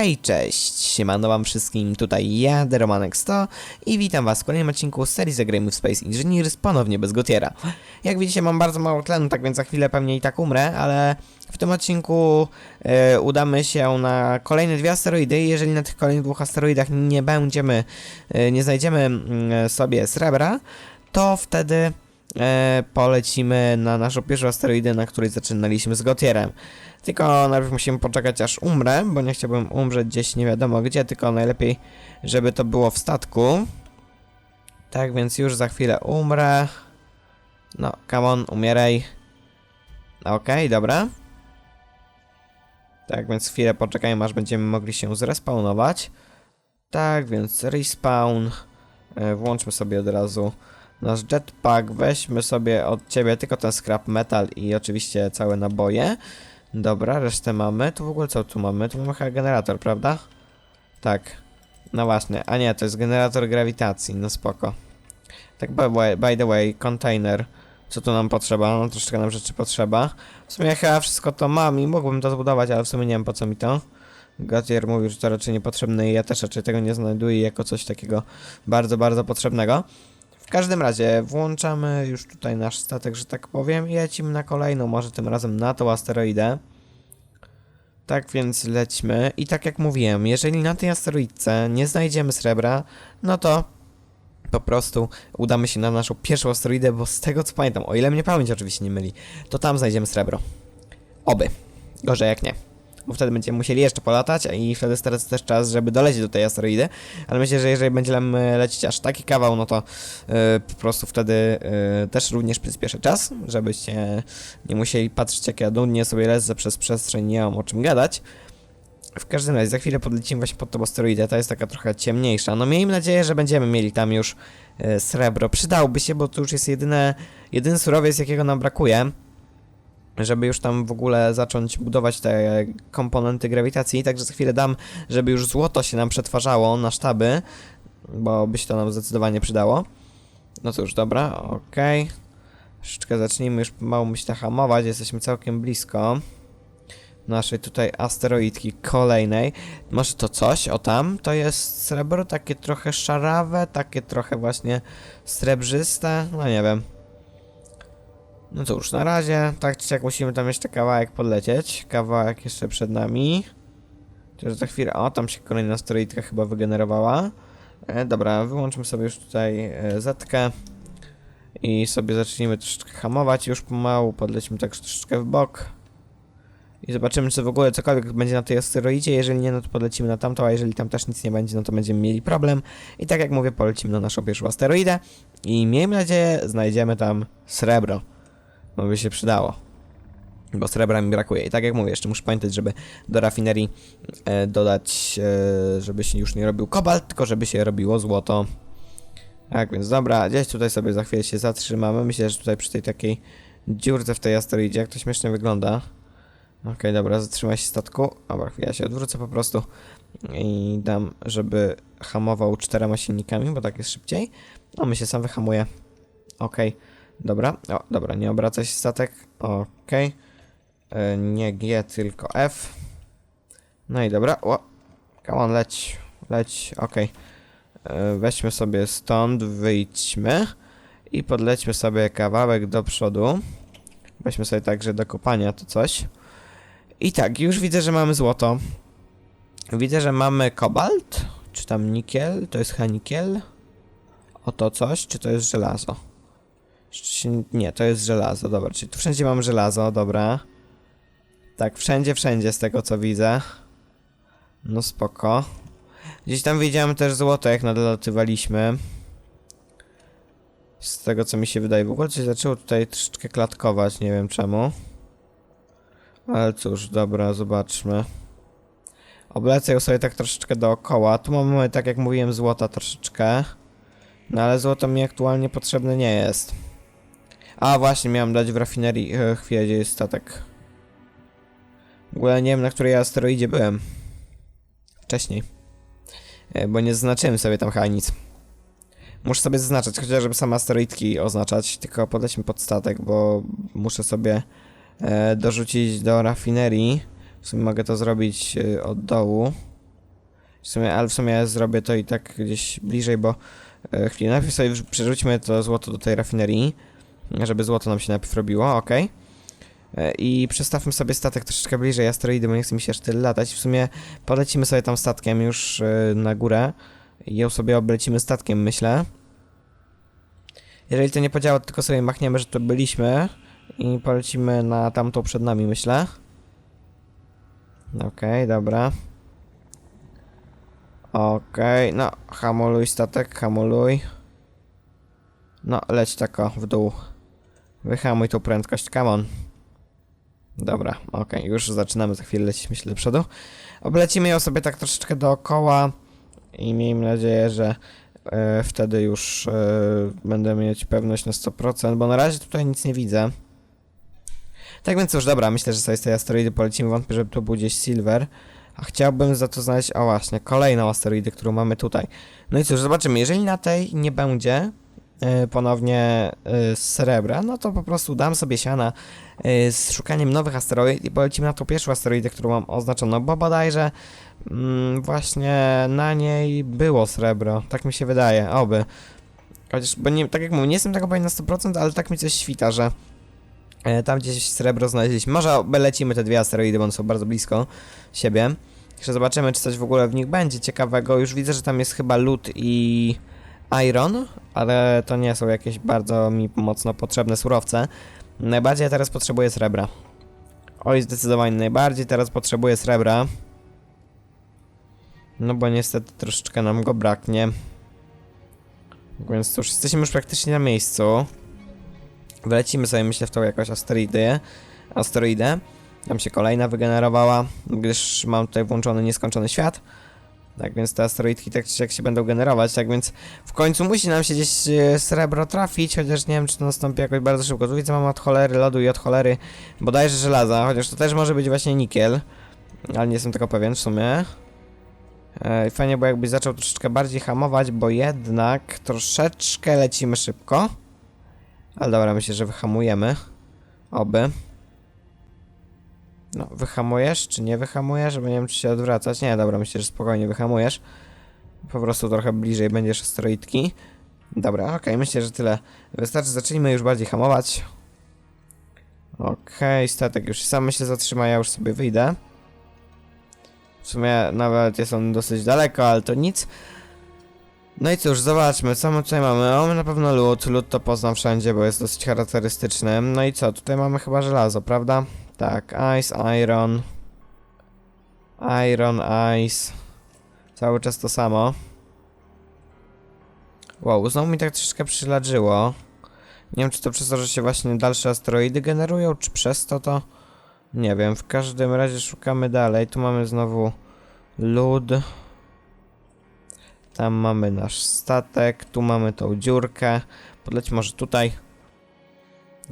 Hej, cześć! Siemano wam wszystkim, tutaj ja, Deromanek100 i witam was w kolejnym odcinku serii Zagrajmy w Space Engineers, ponownie bez Gotiera. Jak widzicie mam bardzo mało tlenu, tak więc za chwilę pewnie i tak umrę, ale w tym odcinku e, udamy się na kolejne dwie asteroidy jeżeli na tych kolejnych dwóch asteroidach nie będziemy, e, nie znajdziemy mm, sobie srebra, to wtedy e, polecimy na naszą pierwszą asteroidę, na której zaczynaliśmy z Gotierem. Tylko najpierw musimy poczekać aż umrę, bo nie chciałbym umrzeć gdzieś nie wiadomo gdzie, tylko najlepiej, żeby to było w statku. Tak więc już za chwilę umrę. No, come on, umieraj. Okej, dobra. Tak więc chwilę poczekajmy, aż będziemy mogli się zrespawnować. Tak więc respawn. E, Włączmy sobie od razu nasz jetpack. Weźmy sobie od ciebie tylko ten scrap metal i oczywiście całe naboje. Dobra, resztę mamy. Tu w ogóle co tu mamy? Tu mamy chyba generator, prawda? Tak. No właśnie. A nie, to jest generator grawitacji. No spoko. Tak by, by the way, container. Co tu nam potrzeba? No troszeczkę nam rzeczy potrzeba. W sumie chyba wszystko to mam i mógłbym to zbudować, ale w sumie nie wiem po co mi to. Gautier mówił, że to raczej niepotrzebne i ja też raczej tego nie znajduję jako coś takiego bardzo, bardzo potrzebnego. W każdym razie włączamy już tutaj nasz statek, że tak powiem i lecimy na kolejną, może tym razem na tą asteroidę. Tak więc lećmy i tak jak mówiłem, jeżeli na tej asteroidce nie znajdziemy srebra, no to po prostu udamy się na naszą pierwszą asteroidę, bo z tego co pamiętam, o ile mnie pamięć oczywiście nie myli, to tam znajdziemy srebro. Oby. Gorzej jak nie. Bo wtedy będziemy musieli jeszcze polatać i wtedy stracę też czas, żeby dolecieć do tej asteroidy. Ale myślę, że jeżeli będziemy lecieć aż taki kawał, no to yy, po prostu wtedy yy, też również przyspieszę czas, żebyście nie musieli patrzeć jak ja dumnie sobie lecę przez przestrzeń, nie mam o czym gadać. W każdym razie, za chwilę podlecimy właśnie pod tą asteroidę, ta jest taka trochę ciemniejsza. No miejmy nadzieję, że będziemy mieli tam już srebro. Przydałby się, bo to już jest jedyne, jedyny surowiec, jakiego nam brakuje żeby już tam w ogóle zacząć budować te komponenty grawitacji, także za chwilę dam, żeby już złoto się nam przetwarzało na sztaby, bo by się to nam zdecydowanie przydało. No cóż, dobra, okej. Troszeczkę zacznijmy już mało myślę tak hamować, jesteśmy całkiem blisko naszej tutaj asteroidki kolejnej. Może to coś, o tam, to jest srebro, takie trochę szarawe, takie trochę właśnie srebrzyste, no nie wiem. No cóż, na razie, tak czy siak musimy tam jeszcze kawałek podlecieć. Kawałek jeszcze przed nami. Chociaż za chwilę, o, tam się kolejna asteroidka chyba wygenerowała. E, dobra, wyłączmy sobie już tutaj e, zetkę. I sobie zacznijmy troszeczkę hamować. Już pomału podlećmy tak troszeczkę w bok. I zobaczymy, czy w ogóle cokolwiek będzie na tej asteroidzie. Jeżeli nie, no to podlecimy na tamto, a jeżeli tam też nic nie będzie, no to będziemy mieli problem. I tak jak mówię, polecimy na naszą pierwszą asteroidę. I miejmy nadzieję, znajdziemy tam srebro. Bo by się przydało. Bo srebra mi brakuje. I tak jak mówię, jeszcze muszę pamiętać, żeby do rafinerii e, dodać, e, żeby się już nie robił kobalt, tylko żeby się robiło złoto. Tak więc dobra, gdzieś tutaj sobie za chwilę się zatrzymamy. Myślę, że tutaj przy tej takiej dziurce w tej asteroidzie, jak to śmiesznie wygląda. Okej, dobra, zatrzymaj się statku. Dobra, chwilę się odwrócę po prostu i dam, żeby hamował czterema silnikami, bo tak jest szybciej. No, my się sam wyhamuje. Okej. Dobra, o, dobra, nie obraca się statek. Okej. E, Nie G, tylko F. No i dobra, o. Come on, leć, leć, okej. E, Weźmy sobie stąd, wyjdźmy. I podlećmy sobie kawałek do przodu. Weźmy sobie także do kopania to coś. I tak, już widzę, że mamy złoto. Widzę, że mamy kobalt. Czy tam nikiel? To jest chyba nikiel. Oto coś, czy to jest żelazo? Nie, to jest żelazo, dobra. Czyli tu wszędzie mam żelazo, dobra. Tak, wszędzie, wszędzie z tego co widzę. No spoko. Gdzieś tam widziałem też złoto, jak nadlatywaliśmy. Z tego co mi się wydaje. W ogóle coś zaczęło tutaj troszeczkę klatkować, nie wiem czemu. Ale cóż, dobra, zobaczmy. Oblecę ją sobie tak troszeczkę dookoła. Tu mamy, tak jak mówiłem, złota troszeczkę. No ale złoto mi aktualnie potrzebne nie jest. A właśnie, miałem dać w rafinerii. E, chwilę, gdzie jest statek. W ogóle nie wiem, na której asteroidzie byłem. Wcześniej. E, bo nie zaznaczyłem sobie tam chyba nic. Muszę sobie zaznaczać, chociażby same asteroidki oznaczać, tylko podejdźmy pod statek, bo muszę sobie e, dorzucić do rafinerii. W sumie mogę to zrobić e, od dołu. W sumie, ale w sumie zrobię to i tak gdzieś bliżej, bo e, chwilę. Najpierw sobie przerzućmy to złoto do tej rafinerii, żeby złoto nam się najpierw robiło, ok. I przestawmy sobie statek troszeczkę bliżej asteroidy, bo nie chce mi się aż tyle latać. W sumie polecimy sobie tam statkiem już e, na górę i ją sobie oblecimy statkiem, myślę. Jeżeli to nie podziała, tylko sobie machniemy, że to byliśmy i polecimy na tamtą przed nami, myślę. Okej, dobra. Okej, no, hamuluj statek, hamuluj. No, leć tako w dół. Wyhamuj tą prędkość, come on. Dobra, okej, już zaczynamy za chwilę lecieć, myślę, do przodu. Oblecimy ją sobie tak troszeczkę dookoła i miejmy nadzieję, że e, wtedy już e, będę mieć pewność na 100%, bo na razie tutaj nic nie widzę. Tak więc cóż, dobra, myślę, że sobie z tej asteroidy polecimy, wątpię, żeby to był gdzieś Silver. A chciałbym za to znaleźć, o właśnie, kolejną asteroidę, którą mamy tutaj. No i cóż, zobaczymy, jeżeli na tej nie będzie ponownie e, srebra, no to po prostu dam sobie siana e, z szukaniem nowych asteroid i polecimy na tą pierwszą asteroidę, którą mam oznaczoną, bo bodajże mm, właśnie na niej było srebro, tak mi się wydaje, oby. Chociaż, bo nie, tak jak mówię, nie jestem tego pewien na 100%, ale tak mi coś świta, że tam gdzieś srebro znaleźliśmy. Może lecimy te dwie asteroidy, bo one są bardzo blisko siebie. Jeszcze zobaczymy, czy coś w ogóle w nich będzie ciekawego. Już widzę, że tam jest chyba lód i iron, ale to nie są jakieś bardzo mi mocno potrzebne surowce. Najbardziej teraz potrzebuję srebra. Oj, zdecydowanie najbardziej teraz potrzebuję srebra. No bo niestety troszeczkę nam go braknie. Więc cóż, jesteśmy już praktycznie na miejscu. Wlecimy sobie, myślę, w tą jakąś asteroidę. Asteroidę. Tam się kolejna wygenerowała, gdyż mam tutaj włączony nieskończony świat. Tak więc te asteroidki tak czy jak się będą generować, tak więc w końcu musi nam się gdzieś e, srebro trafić, chociaż nie wiem czy to nastąpi jakoś bardzo szybko. Tu widzę mam od cholery lodu i od cholery bodajże żelaza, chociaż to też może być właśnie nikiel. Ale nie jestem tego pewien w sumie. E, fajnie, bo jakbyś zaczął troszeczkę bardziej hamować, bo jednak troszeczkę lecimy szybko. Ale dobra, myślę, że wyhamujemy. Oby. No, wyhamujesz, czy nie wyhamujesz? Bo nie wiem, czy się odwracać. Nie, dobra, myślę, że spokojnie wyhamujesz. Po prostu trochę bliżej będziesz asteroidki. Dobra, okej, myślę, że tyle. Wystarczy, zacznijmy już bardziej hamować. Okej, statek już się sam myślę zatrzyma, ja już sobie wyjdę. W sumie nawet jest on dosyć daleko, ale to nic. No i cóż, zobaczmy, co my tutaj mamy. Mamy na pewno lód, lód to poznam wszędzie, bo jest dosyć charakterystyczny. No i co, tutaj mamy chyba żelazo, prawda? Tak, ice, iron. Iron, ice. Cały czas to samo. Wow, znowu mi tak troszeczkę przyladżyło. Nie wiem, czy to przez to, że się właśnie dalsze asteroidy generują, czy przez to to... Nie wiem, w każdym razie szukamy dalej. Tu mamy znowu lód. Tam mamy nasz statek, tu mamy tą dziurkę. Podleć może tutaj.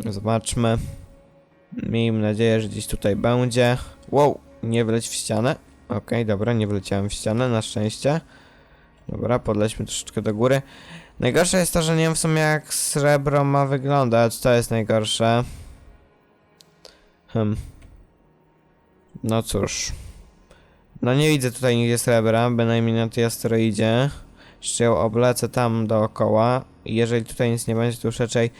Zobaczmy. Miejmy nadzieję, że gdzieś tutaj będzie. Wow, nie wleć w ścianę. Okej, dobra, nie wleciałem w ścianę, na szczęście. Dobra, podlećmy troszeczkę do góry. Najgorsze jest to, że nie wiem w sumie jak srebro ma wyglądać. To jest najgorsze. Hmm. No cóż. No nie widzę tutaj nigdzie srebra, bynajmniej na tej asteroidzie. Jeszcze ją oblecę tam dookoła. Jeżeli tutaj nic nie będzie, to już raczej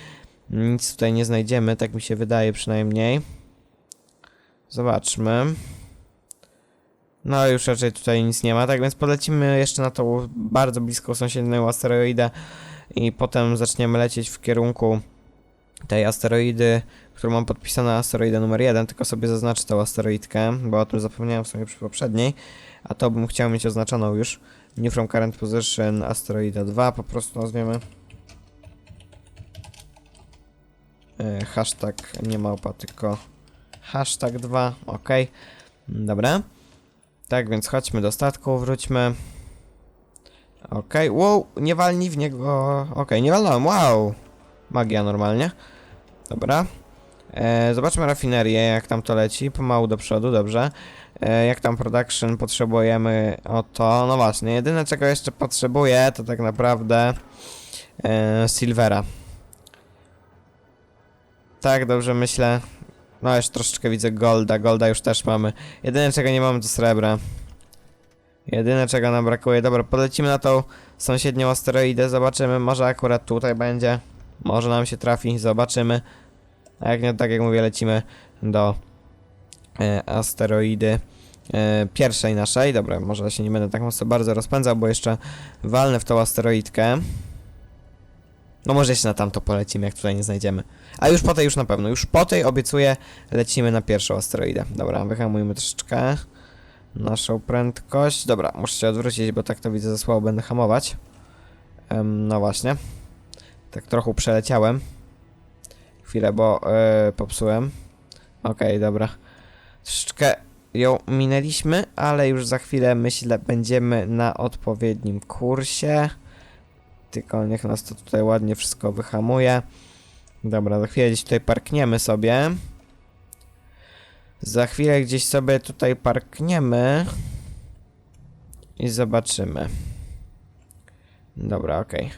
nic tutaj nie znajdziemy, tak mi się wydaje przynajmniej. Zobaczmy. No już raczej tutaj nic nie ma, tak więc polecimy jeszcze na tą bardzo bliską sąsiednią asteroidę i potem zaczniemy lecieć w kierunku tej asteroidy, którą mam podpisane asteroidę numer 1, tylko sobie zaznaczę tą asteroidkę, bo o tym zapomniałem sobie przy poprzedniej, a to bym chciał mieć oznaczoną już. New from current position, asteroida 2 po prostu nazwiemy. Hashtag nie małpa, tylko hashtag 2, ok. Dobra. Tak więc chodźmy do statku, wróćmy. Okej, wow, nie walnij w niego. Okej, nie walnąłem, wow. Magia normalnie. Dobra. E, zobaczmy rafinerię, jak tam to leci. Pomału do przodu, dobrze. E, jak tam production potrzebujemy o to. No właśnie, jedyne czego jeszcze potrzebuję to tak naprawdę e, silvera. Tak, dobrze myślę. No jeszcze troszeczkę widzę golda, golda już też mamy. Jedyne czego nie mamy to srebra. Jedyne czego nam brakuje. Dobra, polecimy na tą sąsiednią asteroidę, zobaczymy, może akurat tutaj będzie. Może nam się trafi, zobaczymy. A jak nie, tak jak mówię, lecimy do e, asteroidy e, pierwszej naszej. Dobra, może się nie będę tak mocno bardzo rozpędzał, bo jeszcze walnę w tą asteroidkę. No może jeszcze na tamto polecimy, jak tutaj nie znajdziemy. A już po tej już na pewno. Już po tej obiecuję lecimy na pierwszą asteroidę. Dobra, wyhamujmy troszeczkę naszą prędkość. Dobra, muszę się odwrócić, bo tak to widzę za słabo będę hamować. Em, no właśnie. Tak trochę przeleciałem. Chwilę, bo e, popsułem. Okej, dobra. Troszeczkę ją minęliśmy, ale już za chwilę myślę będziemy na odpowiednim kursie. Tylko niech nas to tutaj ładnie wszystko wyhamuje. Dobra, za chwilę gdzieś tutaj parkniemy sobie. Za chwilę gdzieś sobie tutaj parkniemy. I zobaczymy. Dobra, okej.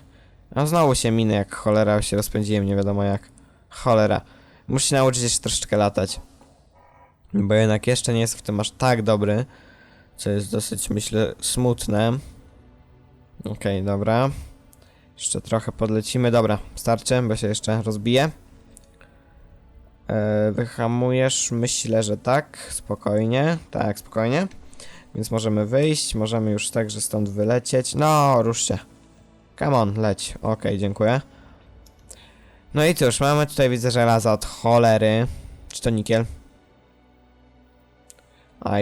No znowu się minę jak cholera, się rozpędziłem, nie wiadomo jak. Cholera. Muszę się nauczyć jeszcze troszeczkę latać. Bo jednak jeszcze nie jest w tym aż tak dobry. Co jest dosyć, myślę, smutne. Okej, dobra. Jeszcze trochę podlecimy. Dobra, starczy, bo się jeszcze rozbije. E, wyhamujesz? Myślę, że tak. Spokojnie. Tak, spokojnie. Więc możemy wyjść. Możemy już także stąd wylecieć. No, rusz się. Come on, leć. Okej, dziękuję. No i cóż, mamy tutaj widzę żelaza od cholery. Czy to nikiel?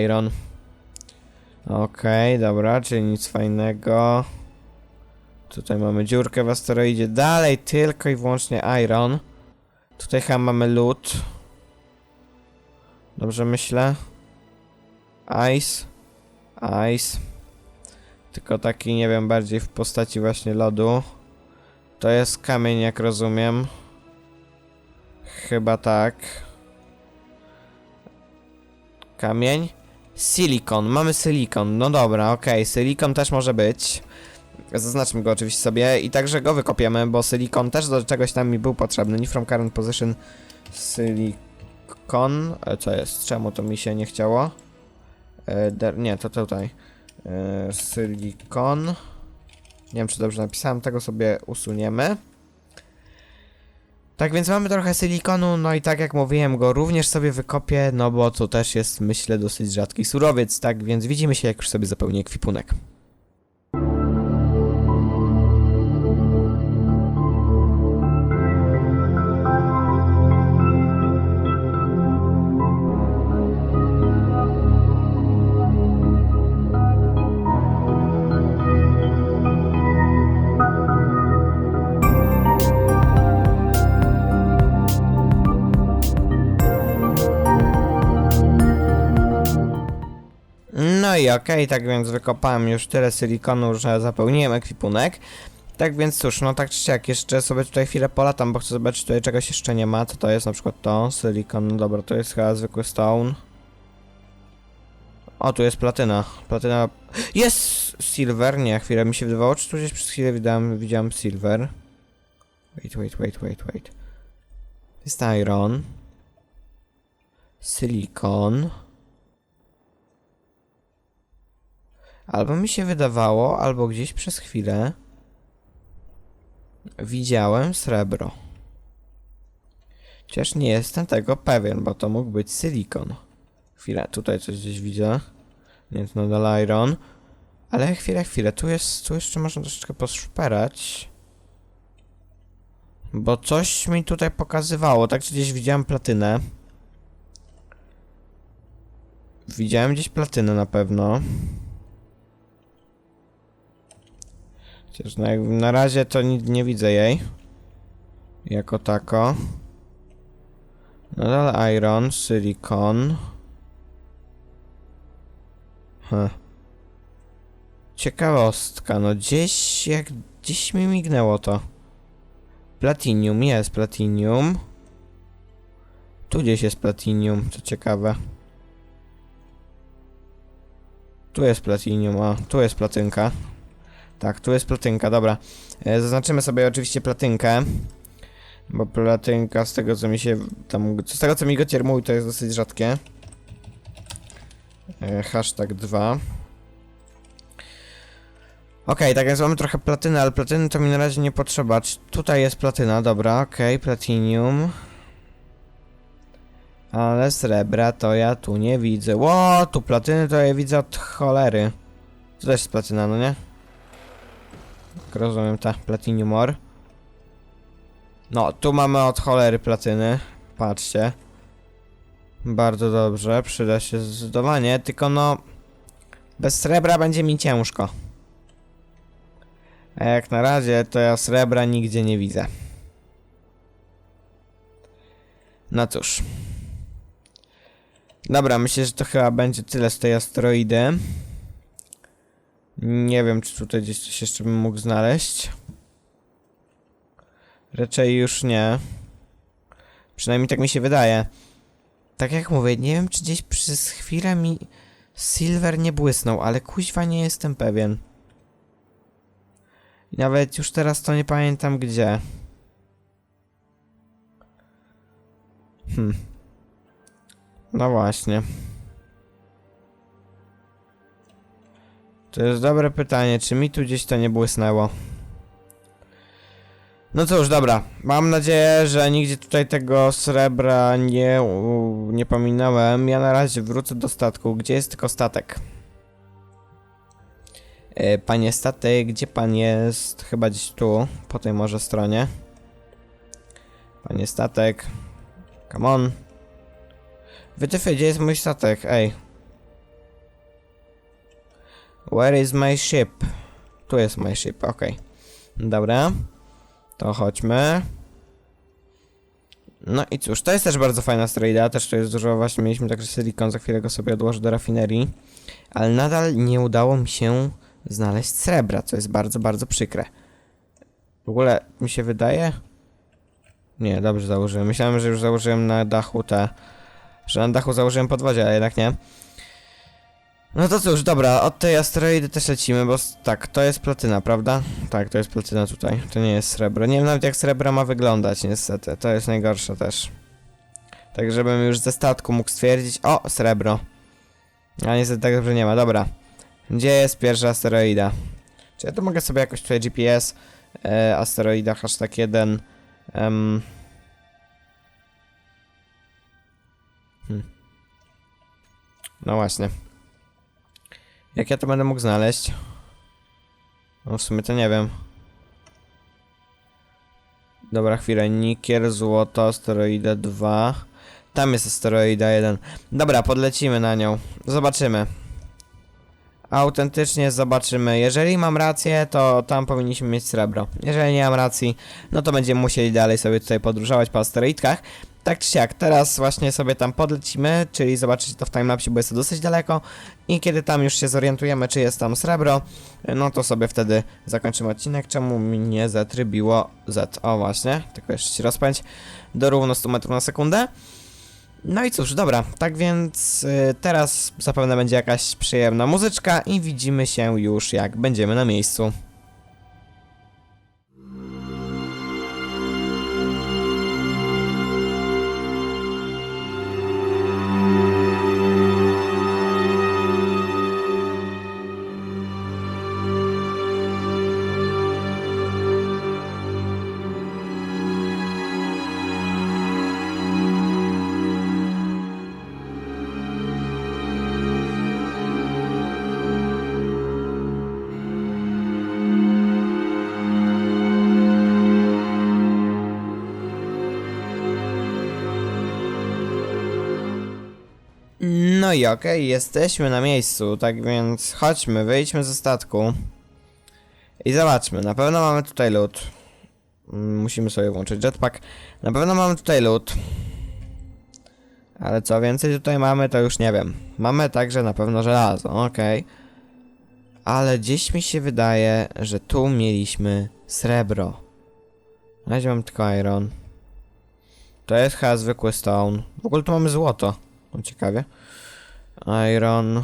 Iron. Okej, dobra, czyli nic fajnego. Tutaj mamy dziurkę w asteroidzie. Dalej tylko i wyłącznie iron. Tutaj chyba mamy loot. Dobrze myślę. Ice. Ice. Tylko taki, nie wiem, bardziej w postaci właśnie lodu. To jest kamień, jak rozumiem. Chyba tak. Kamień. Silikon. Mamy silikon. No dobra, okej. Silikon też może być. Zaznaczmy go oczywiście sobie i także go wykopiemy, bo silikon też do czegoś tam mi był potrzebny. Nie from current position silikon. E, Co jest? Czemu to mi się nie chciało? E, nie, to tutaj. E, silikon. Nie wiem, czy dobrze napisałem, tego sobie usuniemy. Tak więc mamy trochę silikonu, no i tak jak mówiłem, go również sobie wykopię, no bo to też jest, myślę, dosyć rzadki surowiec, tak więc widzimy się, jak już sobie zapełnię ekwipunek. Okej, tak więc wykopałem już tyle silikonu, że zapełniłem ekwipunek. Tak więc cóż, no tak czy siak, jeszcze sobie tutaj chwilę polatam, bo chcę zobaczyć, czy tutaj czegoś jeszcze nie ma. Co to jest na przykład to? Silikon, no dobra, to jest chyba zwykły stone. O, tu jest platyna. Platyna... Jest silver, nie, chwilę mi się wydawało, czy tu gdzieś przez chwilę widziałem, widziałem silver. Wait, wait, wait, wait, wait. Jest iron. Silikon. Albo mi się wydawało, albo gdzieś przez chwilę widziałem srebro. Chociaż nie jestem tego pewien, bo to mógł być silikon. Chwilę, tutaj coś gdzieś widzę. Nie, to nadal iron. Ale chwilę, chwilę, tu jest, tu jeszcze można troszeczkę poszperać. Bo coś mi tutaj pokazywało, tak gdzieś widziałem platynę. Widziałem gdzieś platynę na pewno. Chociaż no jak na razie to nie, nie widzę jej. Jako tako. Nadal iron, silikon. Huh. Ciekawostka, no gdzieś jak gdzieś mi mignęło to. Platinium, jest platinium. Tu gdzieś jest platinium, co ciekawe. Tu jest platinium, a tu jest platynka. Tak, tu jest platynka, dobra. E, zaznaczymy sobie oczywiście platynkę. Bo platynka z tego co mi się tam... Z tego co mi Gocier mówił to jest dosyć rzadkie. E, hashtag 2. Okej, tak więc mamy trochę platyny, ale platyny to mi na razie nie potrzeba. Tutaj jest platyna, dobra, okej, platinium. Ale srebra to ja tu nie widzę. Ło, tu platyny to ja widzę od cholery. To też jest platyna, no nie? Jak rozumiem, ta platinium ore. No, tu mamy od cholery platyny. Patrzcie. Bardzo dobrze, przyda się zdecydowanie, tylko no... Bez srebra będzie mi ciężko. A jak na razie, to ja srebra nigdzie nie widzę. No cóż. Dobra, myślę, że to chyba będzie tyle z tej asteroidy. Nie wiem, czy tutaj gdzieś coś jeszcze bym mógł znaleźć. Raczej już nie. Przynajmniej tak mi się wydaje. Tak jak mówię, nie wiem, czy gdzieś przez chwilę mi Silver nie błysnął, ale kuźwa nie jestem pewien. I nawet już teraz to nie pamiętam gdzie. Hmm. No właśnie. To jest dobre pytanie, czy mi tu gdzieś to nie błysnęło? No cóż, dobra. Mam nadzieję, że nigdzie tutaj tego srebra nie, u- nie pominąłem. Ja na razie wrócę do statku. Gdzie jest tylko statek? E, Panie statek, gdzie pan jest? Chyba gdzieś tu, po tej może stronie. Panie statek. Come on. Wytyfy, gdzie jest mój statek? Ej. Where is my ship? Tu jest my ship, okej. Dobra. To chodźmy. No i cóż, to jest też bardzo fajna asteroida, też to jest dużo, właśnie mieliśmy także silikon, za chwilę go sobie odłożę do rafinerii. Ale nadal nie udało mi się znaleźć srebra, co jest bardzo, bardzo przykre. W ogóle mi się wydaje... Nie, dobrze założyłem. Myślałem, że już założyłem na dachu te... Że na dachu założyłem podwozie, ale jednak nie. No to cóż, dobra, od tej asteroidy też lecimy, bo tak, to jest platyna, prawda? Tak, to jest platyna tutaj, to nie jest srebro. Nie wiem nawet jak srebro ma wyglądać, niestety, to jest najgorsze też. Tak, żebym już ze statku mógł stwierdzić, o, srebro. A niestety tak dobrze nie ma, dobra. Gdzie jest pierwsza asteroida? Czy ja tu mogę sobie jakoś tutaj GPS, e, asteroida, hashtag 1, em, hmm. No właśnie. Jak ja to będę mógł znaleźć? No w sumie to nie wiem. Dobra, chwilę. Nikier, złoto, asteroida 2. Tam jest asteroida 1. Dobra, podlecimy na nią. Zobaczymy. Autentycznie zobaczymy. Jeżeli mam rację, to tam powinniśmy mieć srebro. Jeżeli nie mam racji, no to będziemy musieli dalej sobie tutaj podróżować po asteroidkach. Tak czy siak, teraz właśnie sobie tam podlecimy, czyli zobaczycie to w timelapsie, bo jest to dosyć daleko. I kiedy tam już się zorientujemy, czy jest tam srebro, no to sobie wtedy zakończymy odcinek. Czemu mi nie zatrybiło Z? O właśnie, tylko jeszcze się rozpędź do równo 100 metrów na sekundę. No i cóż, dobra, tak więc y, teraz zapewne będzie jakaś przyjemna muzyczka i widzimy się już jak będziemy na miejscu. No i okej, jesteśmy na miejscu, tak więc chodźmy, wyjdźmy ze statku. I zobaczmy, na pewno mamy tutaj lód. Mm, Musimy sobie włączyć jetpack. Na pewno mamy tutaj lód. Ale co więcej tutaj mamy, to już nie wiem. Mamy także na pewno żelazo, okej. Ale gdzieś mi się wydaje, że tu mieliśmy srebro. Na razie mam tylko iron. To jest chyba zwykły stone. W ogóle tu mamy złoto. No ciekawie. Iron.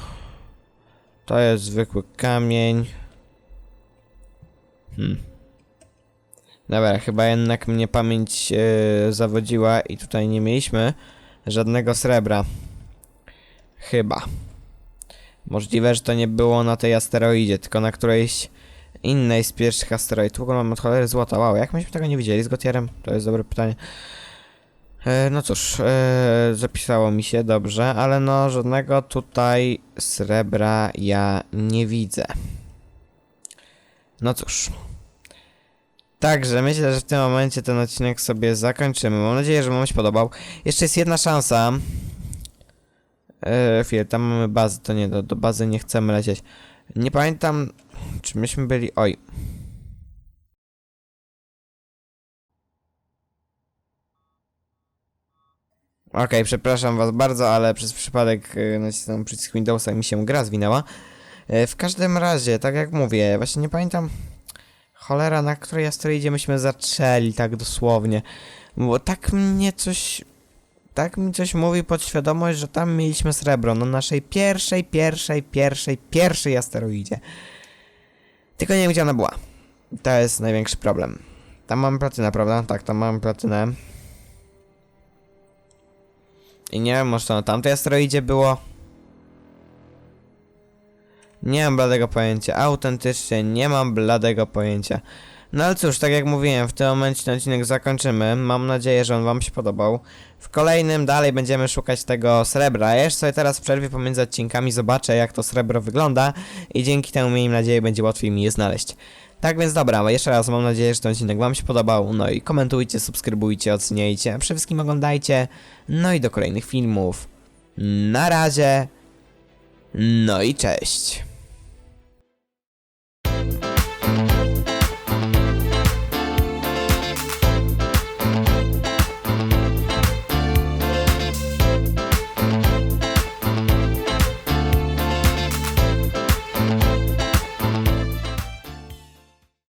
To jest zwykły kamień. Hmm. Dobra, chyba jednak mnie pamięć e, zawodziła i tutaj nie mieliśmy żadnego srebra. Chyba. Możliwe, że to nie było na tej asteroidzie, tylko na którejś innej z pierwszych asteroid. Ogóle mamy od cholery złota. Wow, jak myśmy tego nie widzieli z Gotierem? To jest dobre pytanie. E, no cóż, e, zapisało mi się dobrze, ale no żadnego tutaj srebra ja nie widzę. No cóż. Także myślę, że w tym momencie ten odcinek sobie zakończymy. Mam nadzieję, że wam się podobał. Jeszcze jest jedna szansa. E, chwilę, tam mamy bazę, to nie, do, do bazy nie chcemy lecieć. Nie pamiętam, czy myśmy byli... Oj. Okej, przepraszam was bardzo, ale przez przypadek e, nacisnąłem przycisk Windowsa i mi się gra zwinęła. E, w każdym razie, tak jak mówię, właśnie nie pamiętam... Cholera, na której asteroidzie myśmy zaczęli, tak dosłownie. Bo tak mnie coś... Tak mi coś mówi podświadomość, że tam mieliśmy srebro na naszej pierwszej, pierwszej, pierwszej, pierwszej asteroidzie. Tylko nie wiem, gdzie ona była. To jest największy problem. Tam mamy platynę, prawda? Tak, tam mamy platynę. I nie wiem, może to na tamtej asteroidzie było. Nie mam bladego pojęcia. Autentycznie nie mam bladego pojęcia. No ale cóż, tak jak mówiłem, w tym momencie ten odcinek zakończymy. Mam nadzieję, że on wam się podobał. W kolejnym dalej będziemy szukać tego srebra. Ja jeszcze sobie teraz w przerwie pomiędzy odcinkami zobaczę, jak to srebro wygląda i dzięki temu, miejmy nadzieję, będzie łatwiej mi je znaleźć. Tak więc dobra, jeszcze raz mam nadzieję, że ten odcinek wam się podobał. No i komentujcie, subskrybujcie, oceniajcie, przede wszystkim oglądajcie. No i do kolejnych filmów. Na razie. No i cześć.